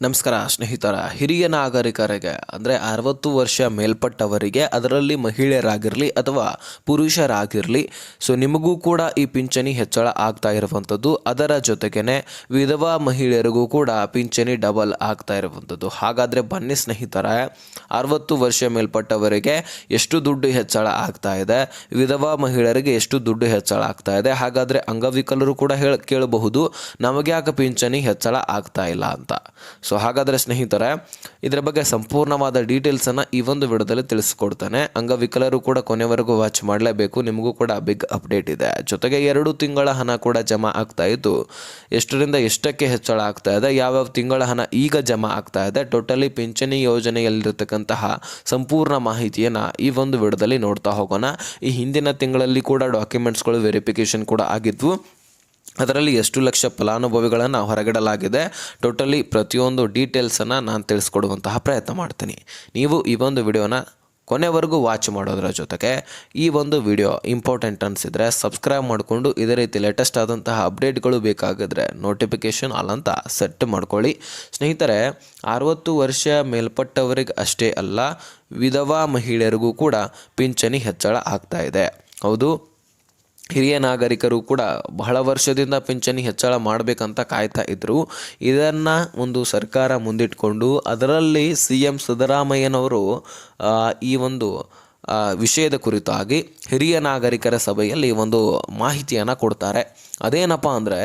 ನಮಸ್ಕಾರ ಸ್ನೇಹಿತರ, ಹಿರಿಯ ನಾಗರಿಕರಿಗೆ, ಅಂದರೆ ಅರವತ್ತು ವರ್ಷ ಮೇಲ್ಪಟ್ಟವರಿಗೆ, ಅದರಲ್ಲಿ ಮಹಿಳೆಯರಾಗಿರಲಿ ಅಥವಾ ಪುರುಷರಾಗಿರಲಿ ಸೊ ನಿಮಗೂ ಕೂಡ ಈ ಪಿಂಚಣಿ ಹೆಚ್ಚಳ ಆಗ್ತಾ ಇರುವಂಥದ್ದು. ಅದರ ಜೊತೆಗೇ ವಿಧವಾ ಮಹಿಳೆಯರಿಗೂ ಕೂಡ ಪಿಂಚಣಿ ಡಬಲ್ ಆಗ್ತಾ ಇರುವಂಥದ್ದು. ಹಾಗಾದರೆ ಬನ್ನಿ ಸ್ನೇಹಿತರ, ಅರವತ್ತು ವರ್ಷ ಮೇಲ್ಪಟ್ಟವರಿಗೆ ಎಷ್ಟು ದುಡ್ಡು ಹೆಚ್ಚಳ ಆಗ್ತಾ ಇದೆ? ವಿಧವಾ ಮಹಿಳೆಯರಿಗೆ ಎಷ್ಟು ದುಡ್ಡು ಹೆಚ್ಚಳ ಆಗ್ತಾ ಇದೆ? ಹಾಗಾದರೆ ಅಂಗವಿಕಲರು ಕೂಡ ಹೇಳ ಕೇಳಬಹುದು ನಮಗೆ ಯಾಕೆ ಪಿಂಚಣಿ ಹೆಚ್ಚಳ ಆಗ್ತಾ ಇಲ್ಲ ಅಂತ. ಸೊ ಹಾಗಾದರೆ ಸ್ನೇಹಿತರೆ, ಇದರ ಬಗ್ಗೆ ಸಂಪೂರ್ಣವಾದ ಡೀಟೇಲ್ಸನ್ನು ಈ ಒಂದು ವಿಡಿಯೋದಲ್ಲಿ ತಿಳಿಸ್ಕೊಡ್ತಾನೆ. ಅಂಗವಿಕಲರು ಕೂಡ ಕೊನೆವರೆಗೂ ವಾಚ್ ಮಾಡಲೇಬೇಕು. ನಿಮಗೂ ಕೂಡ ಬಿಗ್ ಅಪ್ಡೇಟ್ ಇದೆ. ಜೊತೆಗೆ ಎರಡು ತಿಂಗಳ ಹಣ ಕೂಡ ಜಮಾ ಆಗ್ತಾ ಇದ್ದು ಎಷ್ಟರಿಂದ ಎಷ್ಟಕ್ಕೆ ಹೆಚ್ಚಳ ಆಗ್ತಾ ಇದೆ? ಯಾವ್ಯಾವ ತಿಂಗಳ ಹಣ ಈಗ ಜಮಾ ಆಗ್ತಾ ಇದೆ? ಟೋಟಲಿ ಪಿಂಚಣಿ ಯೋಜನೆಯಲ್ಲಿರತಕ್ಕಂತಹ ಸಂಪೂರ್ಣ ಮಾಹಿತಿಯನ್ನು ಈ ಒಂದು ವಿಡಿಯೋದಲ್ಲಿ ನೋಡ್ತಾ ಹೋಗೋಣ. ಈ ಹಿಂದಿನ ತಿಂಗಳಲ್ಲಿ ಕೂಡ ಡಾಕ್ಯುಮೆಂಟ್ಸ್ಗಳು ವೆರಿಫಿಕೇಷನ್ ಕೂಡ ಆಗಿದ್ವು. ಅದರಲ್ಲಿ ಎಷ್ಟು ಲಕ್ಷ ಫಲಾನುಭವಿಗಳನ್ನು ಹೊರಗಿಡಲಾಗಿದೆ, ಟೋಟಲಿ ಪ್ರತಿಯೊಂದು ಡೀಟೇಲ್ಸನ್ನು ನಾನು ತಿಳಿಸ್ಕೊಡುವಂತಹ ಪ್ರಯತ್ನ ಮಾಡ್ತೀನಿ. ನೀವು ಈ ಒಂದು ವಿಡಿಯೋನ ಕೊನೆವರೆಗೂ ವಾಚ್ ಮಾಡೋದರ ಜೊತೆಗೆ ಈ ಒಂದು ವಿಡಿಯೋ ಇಂಪಾರ್ಟೆಂಟ್ ಅನಿಸಿದರೆ ಸಬ್ಸ್ಕ್ರೈಬ್ ಮಾಡಿಕೊಂಡು ಇದೇ ರೀತಿ ಲೇಟೆಸ್ಟ್ ಆದಂತಹ ಅಪ್ಡೇಟ್ಗಳು ಬೇಕಾಗಿದ್ರೆ ನೋಟಿಫಿಕೇಷನ್ ಅಲ್ಲಂತ ಸೆಟ್ ಮಾಡ್ಕೊಳ್ಳಿ. ಸ್ನೇಹಿತರೆ, ಅರವತ್ತು ವರ್ಷ ಮೇಲ್ಪಟ್ಟವರಿಗೆ ಅಷ್ಟೇ ಅಲ್ಲ, ವಿಧವಾ ಮಹಿಳೆಯರಿಗೂ ಕೂಡ ಪಿಂಚಣಿ ಹೆಚ್ಚಳ ಆಗ್ತಾ ಇದೆ. ಹೌದು ಹಿರಿಯ ನಾಗರಿಕರು ಕೂಡ ಬಹಳ ವರ್ಷದಿಂದ ಪಿಂಚಣಿ ಹೆಚ್ಚಳ ಮಾಡಬೇಕಂತ ಕಾಯ್ತಾ ಇದ್ದರು ಇದನ್ನು ಒಂದು ಸರ್ಕಾರ ಮುಂದಿಟ್ಕೊಂಡು ಅದರಲ್ಲಿ ಸಿ ಎಂ ಸಿದ್ದರಾಮಯ್ಯನವರು ಈ ಒಂದು ವಿಷಯದ ಕುರಿತಾಗಿ ಹಿರಿಯ ನಾಗರಿಕರ ಸಭೆಯಲ್ಲಿ ಒಂದು ಮಾಹಿತಿಯನ್ನು ಕೊಡ್ತಾರೆ. ಅದೇನಪ್ಪ ಅಂದರೆ,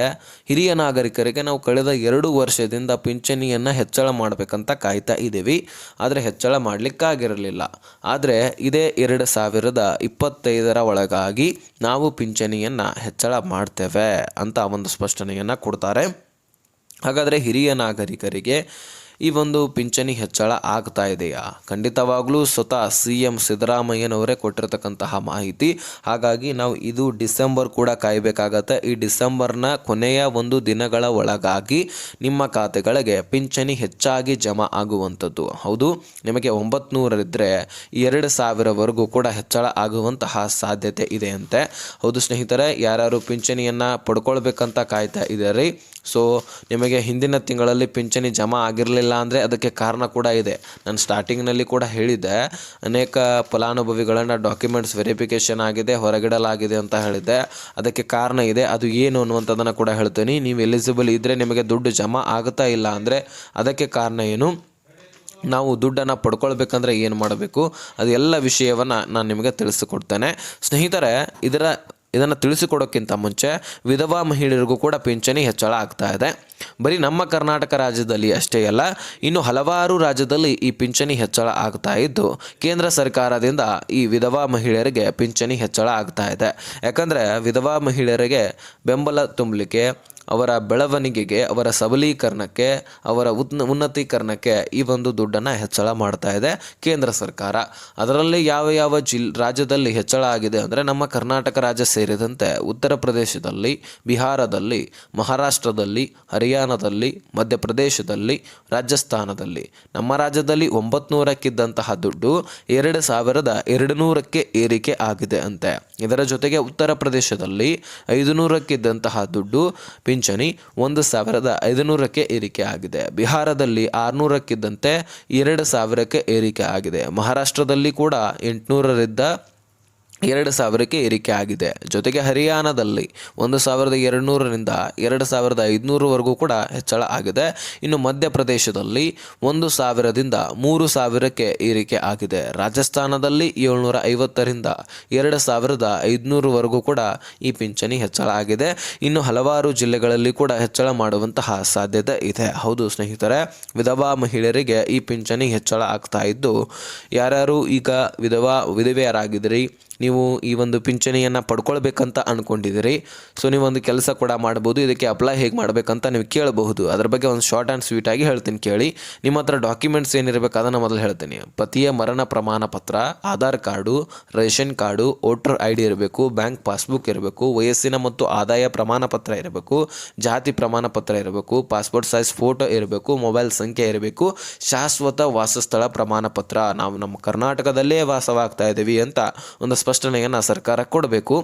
ಹಿರಿಯ ನಾಗರಿಕರಿಗೆ ನಾವು ಕಳೆದ ಎರಡು ವರ್ಷದಿಂದ ಪಿಂಚಣಿಯನ್ನು ಹೆಚ್ಚಳ ಮಾಡಬೇಕಂತ ಕಾಯ್ತಾ ಇದ್ದೀವಿ. ಆದರೆ ಹೆಚ್ಚಳ ಮಾಡಲಿಕ್ಕಾಗಿರಲಿಲ್ಲ ಆದರೆ ಇದೇ ಎರಡು ಸಾವಿರದ ಇಪ್ಪತ್ತೈದರ ಒಳಗಾಗಿ ನಾವು ಪಿಂಚಣಿಯನ್ನು ಹೆಚ್ಚಳ ಮಾಡ್ತೇವೆ ಅಂತ ಒಂದು ಸ್ಪಷ್ಟನೆಯನ್ನು ಕೊಡ್ತಾರೆ. ಹಾಗಾದರೆ ಹಿರಿಯ ನಾಗರಿಕರಿಗೆ ಈ ಒಂದು ಪಿಂಚಣಿ ಹೆಚ್ಚಳ ಆಗ್ತಾ ಇದೆಯಾ? ಖಂಡಿತವಾಗ್ಲೂ ಸ್ವತಃ ಸಿ ಎಂ ಸಿದ್ದರಾಮಯ್ಯನವರೇ ಕೊಟ್ಟಿರತಕ್ಕಂತಹ ಮಾಹಿತಿ. ಹಾಗಾಗಿ ನಾವು ಇದು ಡಿಸೆಂಬರ್ ಕೂಡ ಕಾಯಬೇಕಾಗತ್ತೆ. ಈ ಡಿಸೆಂಬರ್ನ ಕೊನೆಯ ಒಂದು ದಿನಗಳ ಒಳಗಾಗಿ ನಿಮ್ಮ ಖಾತೆಗಳಿಗೆ ಪಿಂಚಣಿ ಹೆಚ್ಚಾಗಿ ಜಮಾ ಆಗುವಂಥದ್ದು. ಹೌದು, ನಿಮಗೆ ಒಂಬತ್ನೂರರಿದ್ದರೆ ಎರಡು ಸಾವಿರವರೆಗೂ ಕೂಡ ಹೆಚ್ಚಳ ಆಗುವಂತಹ ಸಾಧ್ಯತೆ ಇದೆಯಂತೆ. ಹೌದು ಸ್ನೇಹಿತರೆ, ಯಾರ್ಯಾರು ಪಿಂಚಣಿಯನ್ನು ಪಡ್ಕೊಳ್ಬೇಕಂತ ಕಾಯ್ತಾ ಇದ್ದಾರೆ ಸೊ ನಿಮಗೆ ಹಿಂದಿನ ತಿಂಗಳಲ್ಲಿ ಪಿಂಚಣಿ ಜಮಾ ಆಗಿರಲಿಲ್ಲ ಅಂದರೆ ಅದಕ್ಕೆ ಕಾರಣ ಕೂಡ ಇದೆ. ನಾನು ಸ್ಟಾರ್ಟಿಂಗ್ನಲ್ಲಿ ಕೂಡ ಹೇಳಿದ್ದೆ. ಅನೇಕ ಫಲಾನುಭವಿಗಳನ್ನು ಡಾಕ್ಯುಮೆಂಟ್ಸ್ ವೆರಿಫಿಕೇಷನ್ ಆಗಿದೆ, ಹೊರಗಿಡಲಾಗಿದೆ ಅಂತ ಹೇಳಿದ್ದೆ. ಅದಕ್ಕೆ ಕಾರಣ ಇದೆ. ಅದು ಏನು ಅನ್ನುವಂಥದ್ದನ್ನು ಕೂಡ ಹೇಳ್ತೀನಿ. ನೀವು ಎಲಿಜಿಬಲ್ ಇದ್ದರೆ ನಿಮಗೆ ದುಡ್ಡು ಜಮಾ ಆಗುತ್ತಾ ಇಲ್ಲ ಅಂದರೆ ಅದಕ್ಕೆ ಕಾರಣ ಏನು? ನಾವು ದುಡ್ಡನ್ನು ಪಡ್ಕೊಳ್ಬೇಕಂದ್ರೆ ಏನು ಮಾಡಬೇಕು? ಅದು ಎಲ್ಲ ವಿಷಯವನ್ನು ನಾನು ನಿಮಗೆ ತಿಳಿಸಿಕೊಡ್ತೇನೆ. ಸ್ನೇಹಿತರೆ, ಇದರ ಇದನ್ನು ತಿಳಿಸಿಕೊಡೋಕ್ಕಿಂತ ಮುಂಚೆ ವಿಧವಾ ಮಹಿಳೆಯರಿಗೂ ಕೂಡ ಪಿಂಚಣಿ ಹೆಚ್ಚಳ ಆಗ್ತಾ ಇದೆ. ಬರೀ ನಮ್ಮ ಕರ್ನಾಟಕ ರಾಜ್ಯದಲ್ಲಿ ಅಷ್ಟೇ ಅಲ್ಲ, ಇನ್ನು ಹಲವಾರು ರಾಜ್ಯದಲ್ಲಿ ಈ ಪಿಂಚಣಿ ಹೆಚ್ಚಳ ಆಗ್ತಾ ಇದ್ದು, ಕೇಂದ್ರ ಸರ್ಕಾರದಿಂದ ಈ ವಿಧವಾ ಮಹಿಳೆಯರಿಗೆ ಪಿಂಚಣಿ ಹೆಚ್ಚಳ ಆಗ್ತಾ ಇದೆ. ಯಾಕಂದರೆ ವಿಧವಾ ಮಹಿಳೆಯರಿಗೆ ಬೆಂಬಲ ತುಂಬಲಿಕ್ಕೆ ಅವರ ಬೆಳವಣಿಗೆಗೆ, ಅವರ ಸಬಲೀಕರಣಕ್ಕೆ, ಅವರ ಉನ್ ಉನ್ನತೀಕರಣಕ್ಕೆ ಈ ಒಂದು ದುಡ್ಡನ್ನು ಹೆಚ್ಚಳ ಮಾಡ್ತಾ ಇದೆ ಕೇಂದ್ರ ಸರ್ಕಾರ. ಅದರಲ್ಲಿ ಯಾವ ಯಾವ ಜಿಲ್, ರಾಜ್ಯದಲ್ಲಿ ಹೆಚ್ಚಳ ಆಗಿದೆ ಅಂದರೆ ನಮ್ಮ ಕರ್ನಾಟಕ ರಾಜ್ಯ ಸೇರಿದಂತೆ ಉತ್ತರ ಪ್ರದೇಶದಲ್ಲಿ, ಬಿಹಾರದಲ್ಲಿ, ಮಹಾರಾಷ್ಟ್ರದಲ್ಲಿ, ಹರಿಯಾಣದಲ್ಲಿ, ಮಧ್ಯಪ್ರದೇಶದಲ್ಲಿ, ರಾಜಸ್ಥಾನದಲ್ಲಿ. ನಮ್ಮ ರಾಜ್ಯದಲ್ಲಿ ಒಂಬತ್ನೂರಕ್ಕಿದ್ದಂತಹ ದುಡ್ಡು ಎರಡು ಸಾವಿರದ ಎರಡು ನೂರಕ್ಕೆ ಏರಿಕೆ ಆಗಿದೆ ಅಂತೆ. ಇದರ ಜೊತೆಗೆ ಉತ್ತರ ಪ್ರದೇಶದಲ್ಲಿ ಐದು ನೂರಕ್ಕಿದ್ದಂತಹ ದುಡ್ಡು ಪಿಂಚಣಿ ಒಂದು ಸಾವಿರದ ಐದುನೂರಕ್ಕೆ ಏರಿಕೆ ಆಗಿದೆ. ಬಿಹಾರದಲ್ಲಿ ಆರುನೂರಕ್ಕಿದ್ದಂತೆ ಎರಡು ಸಾವಿರಕ್ಕೆ ಏರಿಕೆ ಆಗಿದೆ. ಮಹಾರಾಷ್ಟ್ರದಲ್ಲಿ ಕೂಡ ಎಂಟುನೂರರಿದ್ದ ಎರಡು ಸಾವಿರಕ್ಕೆ ಏರಿಕೆ ಆಗಿದೆ. ಜೊತೆಗೆ ಹರಿಯಾಣದಲ್ಲಿ ಒಂದು ಸಾವಿರದ ಎರಡುನೂರರಿಂದ ಎರಡು ಸಾವಿರದ ಐದುನೂರವರೆಗೂ ಕೂಡ ಹೆಚ್ಚಳ ಆಗಿದೆ. ಇನ್ನು ಮಧ್ಯಪ್ರದೇಶದಲ್ಲಿ ಒಂದು ಸಾವಿರದಿಂದ ಮೂರು ಸಾವಿರಕ್ಕೆ ಏರಿಕೆ ಆಗಿದೆ. ರಾಜಸ್ಥಾನದಲ್ಲಿ ಏಳ್ನೂರ ಐವತ್ತರಿಂದ ಎರಡು ಸಾವಿರದ ಐದುನೂರವರೆಗೂ ಕೂಡ ಈ ಪಿಂಚಣಿ ಹೆಚ್ಚಳ ಆಗಿದೆ. ಇನ್ನು ಹಲವಾರು ಜಿಲ್ಲೆಗಳಲ್ಲಿ ಕೂಡ ಹೆಚ್ಚಳ ಮಾಡುವಂತಹ ಸಾಧ್ಯತೆ ಇದೆ. ಹೌದು ಸ್ನೇಹಿತರೆ, ವಿಧವಾ ಮಹಿಳೆಯರಿಗೆ ಈ ಪಿಂಚಣಿ ಹೆಚ್ಚಳ ಆಗ್ತಾ ಇದ್ದು, ಯಾರ್ಯಾರು ಈಗ ವಿಧವಾ, ವಿಧವೆಯರಾಗಿದ್ದೀರಿ ನೀವು ಈ ಒಂದು ಪಿಂಚಣಿಯನ್ನು ಪಡ್ಕೊಳ್ಬೇಕಂತ ಅಂದ್ಕೊಂಡಿದ್ದೀರಿ ಸೊ ನೀವೊಂದು ಕೆಲಸ ಕೂಡ ಮಾಡ್ಬೋದು. ಇದಕ್ಕೆ ಅಪ್ಲೈ ಹೇಗೆ ಮಾಡಬೇಕಂತ ನೀವು ಕೇಳಬಹುದು. ಅದ್ರ ಬಗ್ಗೆ ಒಂದು ಶಾರ್ಟ್ ಆ್ಯಂಡ್ ಸ್ವೀಟ್ ಆಗಿ ಹೇಳ್ತೀನಿ ಕೇಳಿ. ನಿಮ್ಮ ಹತ್ರ ಡಾಕ್ಯುಮೆಂಟ್ಸ್ ಏನಿರಬೇಕು ಅದನ್ನು ಮೊದಲು ಹೇಳ್ತೀನಿ. ಪತಿಯ ಮರಣ ಪ್ರಮಾಣ ಪತ್ರ, Aadhaar card, ration card, voter I D ಇರಬೇಕು, ಬ್ಯಾಂಕ್ ಪಾಸ್ಬುಕ್ ಇರಬೇಕು, ವಯಸ್ಸಿನ ಮತ್ತು ಆದಾಯ ಪ್ರಮಾಣ ಪತ್ರ ಇರಬೇಕು, ಜಾತಿ ಪ್ರಮಾಣ ಪತ್ರ ಇರಬೇಕು, ಪಾಸ್ಪೋರ್ಟ್ ಸೈಜ್ ಫೋಟೋ ಇರಬೇಕು, ಮೊಬೈಲ್ ಸಂಖ್ಯೆ ಇರಬೇಕು, ಶಾಶ್ವತ ವಾಸಸ್ಥಳ ಪ್ರಮಾಣ ಪತ್ರ. ನಾವು ನಮ್ಮ ಕರ್ನಾಟಕದಲ್ಲೇ ವಾಸವಾಗ್ತಾ ಇದ್ದೀವಿ ಅಂತ ಒಂದು ಸ್ಪಷ್ಟನೆಯನ್ನು ಸರ್ಕಾರ ಕೊಡಬೇಕು.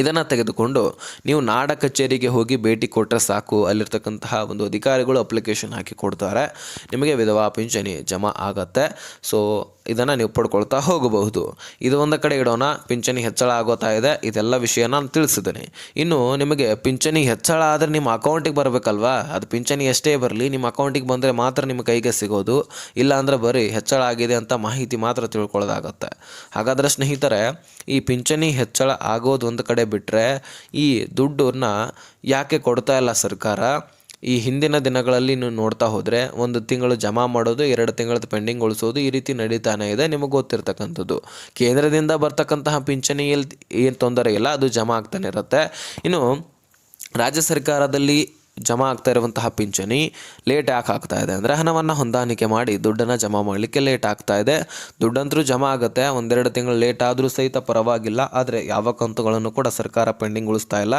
ಇದನ್ನು ತೆಗೆದುಕೊಂಡು ನೀವು ನಾಡ ಕಚೇರಿಗೆ ಹೋಗಿ ಭೇಟಿ ಕೊಟ್ಟರೆ ಸಾಕು. ಅಲ್ಲಿರ್ತಕ್ಕಂತಹ ಒಂದು ಅಧಿಕಾರಿಗಳು ಅಪ್ಲಿಕೇಶನ್ ಹಾಕಿ ಕೊಡ್ತಾರೆ. ನಿಮಗೆ ವಿಧವಾ ಪಿಂಚಣಿ ಜಮಾ ಆಗತ್ತೆ. ಸೊ ಇದನ್ನು ನೀವು ಪಡ್ಕೊಳ್ತಾ ಹೋಗಬಹುದು. ಇದು ಒಂದು ಕಡೆ ಇಡೋಣ, ಪಿಂಚಣಿ ಹೆಚ್ಚಳ ಆಗೋತಾ ಇದೆ, ಇದೆಲ್ಲ ವಿಷಯ ನಾನು ತಿಳಿಸಿದ್ದೇನೆ. ಇನ್ನು ನಿಮಗೆ ಪಿಂಚಣಿ ಹೆಚ್ಚಳ ಆದರೆ ನಿಮ್ಮ ಅಕೌಂಟಿಗೆ ಬರಬೇಕಲ್ವಾ? ಅದು ಪಿಂಚಣಿ ಎಷ್ಟೇ ಬರಲಿ, ನಿಮ್ಮ ಅಕೌಂಟಿಗೆ ಬಂದರೆ ಮಾತ್ರ ನಿಮ್ಮ ಕೈಗೆ ಸಿಗೋದು ಇಲ್ಲಾಂದ್ರೆ ಬರೀ ಹೆಚ್ಚಳ ಆಗಿದೆ ಅಂತ ಮಾಹಿತಿ ಮಾತ್ರ ತಿಳ್ಕೊಳ್ಳೋದಾಗತ್ತೆ. ಹಾಗಾದರೆ ಸ್ನೇಹಿತರೆ, ಈ ಪಿಂಚಣಿ ಹೆಚ್ಚಳ ಆಗೋದು ಒಂದು ಕಡೆ ಬಿಟ್ಟರೆ ಈ ದುಡ್ಡನ್ನ ಯಾಕೆ ಕೊಡ್ತಾ ಇಲ್ಲ ಸರ್ಕಾರ? ಈ ಹಿಂದಿನ ದಿನಗಳಲ್ಲಿ ನೀವು ನೋಡ್ತಾ ಹೋದರೆ ಒಂದು ತಿಂಗಳು ಜಮಾ ಮಾಡೋದು, ಎರಡು ತಿಂಗಳದ್ದು ಪೆಂಡಿಂಗ್ ಉಳಿಸೋದು ಈ ರೀತಿ ನಡೀತಾನೆ ಇದೆ, ನಿಮಗೆ ಗೊತ್ತಿರ್ತಕ್ಕಂಥದ್ದು. ಕೇಂದ್ರದಿಂದ ಬರ್ತಕ್ಕಂತಹ ಪಿಂಚಣಿಯಲ್ಲಿ ಏನು ತೊಂದರೆ ಇಲ್ಲ, ಅದು ಜಮಾ ಆಗ್ತಾನೆ ಇರುತ್ತೆ. ಇನ್ನು ರಾಜ್ಯ ಸರ್ಕಾರದಲ್ಲಿ ಜಮಾ ಆಗ್ತಾ ಇರುವಂತಹ ಪಿಂಚಣಿ ಲೇಟ್ ಯಾಕೆ ಆಗ್ತಾ ಇದೆ ಅಂದರೆ ಹಣವನ್ನು ಹೊಂದಾಣಿಕೆ ಮಾಡಿ ದುಡ್ಡನ್ನು ಜಮಾ ಮಾಡಲಿಕ್ಕೆ ಲೇಟ್ ಆಗ್ತಾ ಇದೆ. ದುಡ್ಡಂತರೂ ಜಮಾ ಆಗುತ್ತೆ, ಒಂದೆರಡು ತಿಂಗಳು ಲೇಟ್ ಆದರೂ ಸಹಿತ ಪರವಾಗಿಲ್ಲ, ಆದರೆ ಯಾವ ಕಂತುಗಳನ್ನು ಕೂಡ ಸರ್ಕಾರ ಪೆಂಡಿಂಗ್ ಉಳಿಸ್ತಾ ಇಲ್ಲ.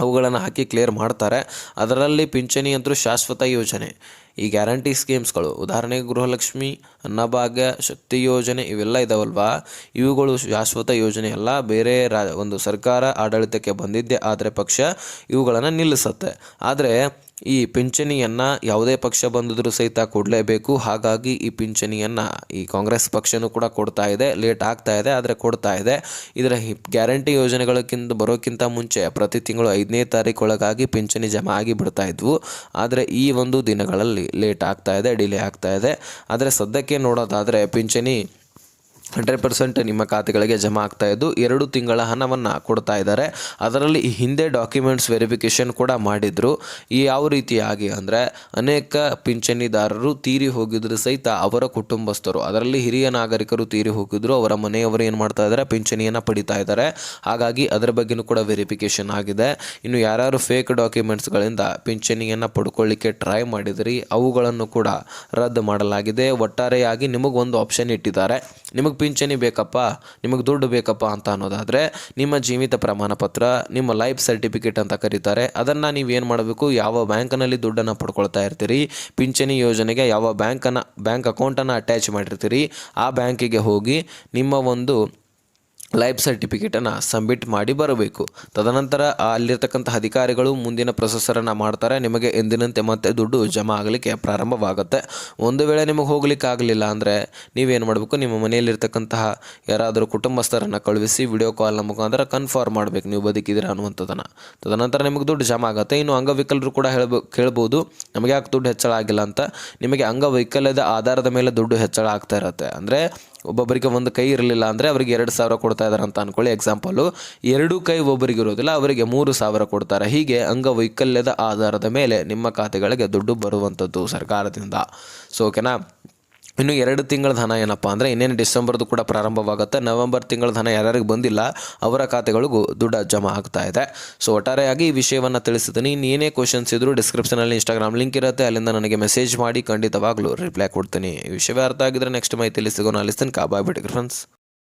ಅವುಗಳನ್ನು ಹಾಕಿ ಕ್ಲಿಯರ್ ಮಾಡ್ತಾರೆ. ಅದರಲ್ಲಿ ಪಿಂಚಣಿ ಅಂತೂ ಶಾಶ್ವತ ಯೋಜನೆ. ಈ ಗ್ಯಾರಂಟಿ ಸ್ಕೀಮ್ಸ್ಗಳು ಉದಾಹರಣೆಗೆ ಗೃಹಲಕ್ಷ್ಮಿ, ಅನ್ನಭಾಗ್ಯ, ಶಕ್ತಿ ಯೋಜನೆ ಇವೆಲ್ಲ ಇದಾವಲ್ವಾ? ಇವುಗಳು ಶಾಶ್ವತ ಯೋಜನೆ ಅಲ್ಲ, ಬೇರೆ ರಾ, ಒಂದು ಸರ್ಕಾರ ಆಡಳಿತಕ್ಕೆ ಬಂದಿದ್ದೆ ಆದರೆ ಪಕ್ಷ ಇವುಗಳನ್ನು ನಿಲ್ಲಿಸುತ್ತೆ. ಆದರೆ ಈ ಪಿಂಚಣಿಯನ್ನು ಯಾವುದೇ ಪಕ್ಷ ಬಂದಿದ್ರೂ ಸಹಿತ ಕೊಡಲೇಬೇಕು. ಹಾಗಾಗಿ ಈ ಪಿಂಚಣಿಯನ್ನು ಈ ಕಾಂಗ್ರೆಸ್ ಪಕ್ಷನೂ ಕೂಡ ಕೊಡ್ತಾ ಇದೆ. ಲೇಟ್ ಆಗ್ತಾ ಇದೆ, ಆದರೆ ಕೊಡ್ತಾ ಇದೆ. ಇದರ ಗ್ಯಾರಂಟಿ ಯೋಜನೆಗಳಕ್ಕಿಂತ ಬರೋಕ್ಕಿಂತ ಮುಂಚೆ ಪ್ರತಿ ತಿಂಗಳು ಐದನೇ ತಾರೀಕು ಪಿಂಚಣಿ ಜಮಾ ಆಗಿ ಬಿಡ್ತಾ ಇದ್ವು. ಆದರೆ ಈ ಒಂದು ದಿನಗಳಲ್ಲಿ ಲೇಟ್ ಆಗ್ತಾ ಇದೆ, ಡಿಲೇ ಆಗ್ತಾ ಇದೆ. ಆದರೆ ಸದ್ಯಕ್ಕೆ ನೋಡೋದಾದರೆ ಪಿಂಚಣಿ ಹಂಡ್ರೆಡ್ ಪರ್ಸೆಂಟ್ ನಿಮ್ಮ ಖಾತೆಗಳಿಗೆ ಜಮಾ ಆಗ್ತಾ ಇದ್ದು ಎರಡು ತಿಂಗಳ ಹಣವನ್ನು ಕೊಡ್ತಾ ಇದ್ದಾರೆ. ಅದರಲ್ಲಿ ಹಿಂದೆ ಡಾಕ್ಯುಮೆಂಟ್ಸ್ ವೆರಿಫಿಕೇಷನ್ ಕೂಡ ಮಾಡಿದರು. ಈ ಯಾವ ರೀತಿಯಾಗಿ ಅಂದರೆ ಅನೇಕ ಪಿಂಚಣಿದಾರರು ತೀರಿ ಹೋಗಿದ್ರು ಸಹಿತ ಅವರ ಕುಟುಂಬಸ್ಥರು, ಅದರಲ್ಲಿ ಹಿರಿಯ ನಾಗರಿಕರು ತೀರಿ ಹೋಗಿದ್ರು, ಅವರ ಮನೆಯವರು ಏನು ಮಾಡ್ತಾ ಇದ್ದಾರೆ, ಪಿಂಚಣಿಯನ್ನು ಪಡಿತಾ ಇದ್ದಾರೆ. ಹಾಗಾಗಿ ಅದರ ಬಗ್ಗೆನೂ ಕೂಡ ವೆರಿಫಿಕೇಷನ್ ಆಗಿದೆ. ಇನ್ನು ಯಾರ್ಯಾರು ಫೇಕ್ ಡಾಕ್ಯುಮೆಂಟ್ಸ್ಗಳಿಂದ ಪಿಂಚಣಿಯನ್ನು ಪಡ್ಕೊಳ್ಳಿಕ್ಕೆ ಟ್ರೈ ಮಾಡಿದ್ರಿ, ಅವುಗಳನ್ನು ಕೂಡ ರದ್ದು ಮಾಡಲಾಗಿದೆ. ಒಟ್ಟಾರೆಯಾಗಿ ನಿಮಗೊಂದು ಆಪ್ಷನ್ ಇಟ್ಟಿದ್ದಾರೆ. ನಿಮಗೆ ಪಿಂಚಣಿ ಬೇಕಪ್ಪ, ನಿಮಗೆ ದುಡ್ಡು ಬೇಕಪ್ಪ ಅಂತ ಅನ್ನೋದಾದರೆ, ನಿಮ್ಮ ಜೀವಿತ ಪ್ರಮಾಣ ಪತ್ರ, ನಿಮ್ಮ ಲೈಫ್ ಸರ್ಟಿಫಿಕೇಟ್ ಅಂತ ಕರೀತಾರೆ. ಅದನ್ನು ನೀವೇನು ಮಾಡಬೇಕು? ಯಾವ ಬ್ಯಾಂಕ್ನಲ್ಲಿ ದುಡ್ಡನ್ನು ಪಡ್ಕೊಳ್ತಾ ಇರ್ತೀರಿ? ಪಿಂಚಣಿ ಯೋಜನೆಗೆ ಯಾವ ಬ್ಯಾಂಕನ್ನು, ಬ್ಯಾಂಕ್ ಅಕೌಂಟನ್ನು ಅಟ್ಯಾಚ್ ಮಾಡಿರ್ತೀರಿ? ಆ ಬ್ಯಾಂಕಿಗೆ ಹೋಗಿ ನಿಮ್ಮ ಒಂದು ಲೈಫ್ ಸರ್ಟಿಫಿಕೇಟನ್ನು ಸಬ್ಮಿಟ್ ಮಾಡಿ ಬರಬೇಕು. ತದನಂತರ ಅಲ್ಲಿರ್ತಕ್ಕಂಥ ಅಧಿಕಾರಿಗಳು ಮುಂದಿನ ಪ್ರೊಸೆಸರನ್ನು ಮಾಡ್ತಾರೆ. ನಿಮಗೆ ಎಂದಿನಂತೆ ಮತ್ತೆ ದುಡ್ಡು ಜಮಾ ಆಗಲಿಕ್ಕೆ ಪ್ರಾರಂಭವಾಗುತ್ತೆ. ಒಂದು ವೇಳೆ ನಿಮಗೆ ಹೋಗ್ಲಿಕ್ಕೆ ಆಗಲಿಲ್ಲ ಅಂದರೆ ನೀವೇನು ಮಾಡಬೇಕು? ನಿಮ್ಮ ಮನೆಯಲ್ಲಿರ್ತಕ್ಕಂತಹ ಯಾರಾದರೂ ಕುಟುಂಬಸ್ಥರನ್ನು ಕಳುಹಿಸಿ ವಿಡಿಯೋ ಕಾಲ್ನ ಮುಖಾಂತರ ಕನ್ಫರ್ಮ್ ಮಾಡಬೇಕು. ನೀವು ಬದುಕಿದ್ದೀರಾ ಅನ್ನುವಂಥದ್ದನ್ನು. ತದನಂತರ ನಿಮಗೆ ದುಡ್ಡು ಜಮಾ ಆಗುತ್ತೆ. ಇನ್ನು ಅಂಗವಿಕಲರು ಕೂಡ ಹೇಳ್ಬೋ, ಕೇಳ್ಬೋದು. ನಮಗೆ ಯಾಕೆ ದುಡ್ಡು ಹೆಚ್ಚಳ ಆಗಿಲ್ಲ ಅಂತ. ನಿಮಗೆ ಅಂಗವೈಕಲ್ಯದ ಆಧಾರದ ಮೇಲೆ ದುಡ್ಡು ಹೆಚ್ಚಳ ಆಗ್ತಾ ಇರುತ್ತೆ. ಅಂದರೆ ಒಬ್ಬೊಬ್ಬರಿಗೆ ಒಂದು ಕೈ ಇರಲಿಲ್ಲ ಅಂದರೆ ಅವರಿಗೆ ಎರಡು ಸಾವಿರ ಕೊಡ್ತಾ ಇದ್ದಾರೆ ಅಂತ ಅಂದ್ಕೊಳ್ಳಿ ಎಕ್ಸಾಂಪಲು ಎರಡು ಕೈ ಒಬ್ಬರಿಗೆ ಇರೋದಿಲ್ಲ ಅವರಿಗೆ ಮೂರು ಸಾವಿರ ಕೊಡ್ತಾರೆ. ಹೀಗೆ ಅಂಗವೈಕಲ್ಯದ ಆಧಾರದ ಮೇಲೆ ನಿಮ್ಮ ಖಾತೆಗಳಿಗೆ ದುಡ್ಡು ಬರುವಂಥದ್ದು ಸರ್ಕಾರದಿಂದ. ಸೊ ಓಕೆನಾ ಇನ್ನು ಎರಡು ತಿಂಗಳ ಹಣ ಏನಪ್ಪ ಅಂದರೆ ಇನ್ನೇನು ಡಿಸೆಂಬರ್ದು ಕೂಡ ಪ್ರಾರಂಭವಾಗುತ್ತೆ. ನವೆಂಬರ್ ತಿಂಗಳ ಹಣ ಯಾರ್ಯಾರಿಗೆ ಬಂದಿಲ್ಲ, ಅವರ ಖಾತೆಗಳಿಗೂ ದುಡ್ಡು ಜಮಾ ಆಗ್ತಾ ಇದೆ. ಸೊ ಒಟ್ಟಾರೆಯಾಗಿ ಈ ವಿಷಯವನ್ನು ತಿಳಿಸಿದ್ದೀನಿ. ಇನ್ನೇನೇ ಕ್ವಶನ್ಸ್ ಇದ್ದರೂ ಡಿಸ್ಕ್ರಿಪ್ಷನಲ್ಲಿ ಇನ್ಸ್ಟಾಗ್ರಾಮ್ ಲಿಂಕ್ ಇರುತ್ತೆ. ಅಲ್ಲಿಂದ ನನಗೆ ಮೆಸೇಜ್ ಮಾಡಿ ಖಂಡಿತವಾಗ್ಲೂ ರಿಪ್ಲೈ ಕೊಡ್ತೀನಿ. ಈ ವಿಷಯವೇ ಅರ್ಥ ಆಗಿದ್ರೆ ನೆಕ್ಸ್ಟ್ ಮೈ ಸಿಗೋಣ. ಅಲ್ಲಿಸ್ತೀನಿ ಕಾಬಾಯ್ ಫ್ರೆಂಡ್ಸ್